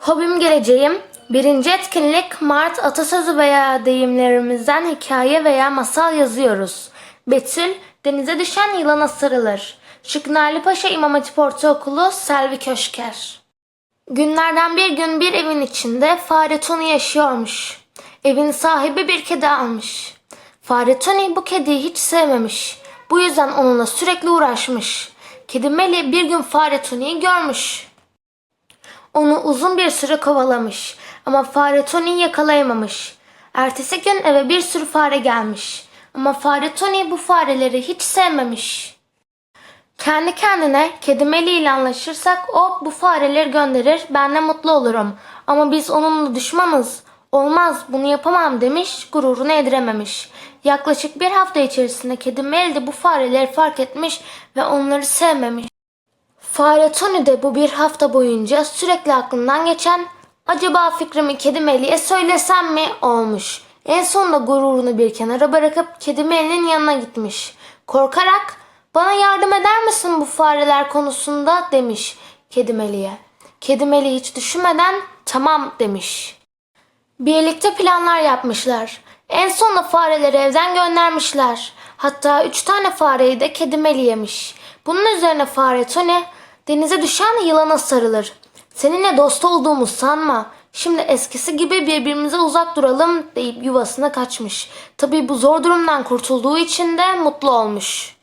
Hobim geleceğim. Birinci etkinlik Mart atasözü veya deyimlerimizden hikaye veya masal yazıyoruz. Betül denize düşen yılana sarılır. Şıknarlı Paşa İmam Hatip Ortaokulu Selvi Köşker. Günlerden bir gün bir evin içinde fare Tony yaşıyormuş. Evin sahibi bir kedi almış. Fare Tony bu kediyi hiç sevmemiş. Bu yüzden onunla sürekli uğraşmış. Kedi Meli bir gün fare Tony'yi görmüş. Onu uzun bir süre kovalamış ama fare Tony'yi yakalayamamış. Ertesi gün eve bir sürü fare gelmiş. Ama fare Tony bu fareleri hiç sevmemiş. Kendi kendine kedi Meli ile anlaşırsak o bu fareleri gönderir ben de mutlu olurum. Ama biz onunla düşmanız. Olmaz bunu yapamam demiş gururunu edirememiş. Yaklaşık bir hafta içerisinde kedi Meli de bu fareleri fark etmiş ve onları sevmemiş. Fare Tony de bu bir hafta boyunca sürekli aklından geçen acaba fikrimi kedi Meli'ye söylesem mi olmuş. En sonunda gururunu bir kenara bırakıp kedi Meli'nin yanına gitmiş. Korkarak bana yardım eder misin bu fareler konusunda demiş kedi Meli'ye. Kedi Meli hiç düşünmeden tamam demiş. Birlikte planlar yapmışlar. En sonunda fareleri evden göndermişler. Hatta üç tane fareyi de kedi Meli yemiş. Bunun üzerine fare Tony denize düşen yılana sarılır. Seninle dost olduğumu sanma. Şimdi eskisi gibi birbirimize uzak duralım deyip yuvasına kaçmış. Tabii bu zor durumdan kurtulduğu için de mutlu olmuş.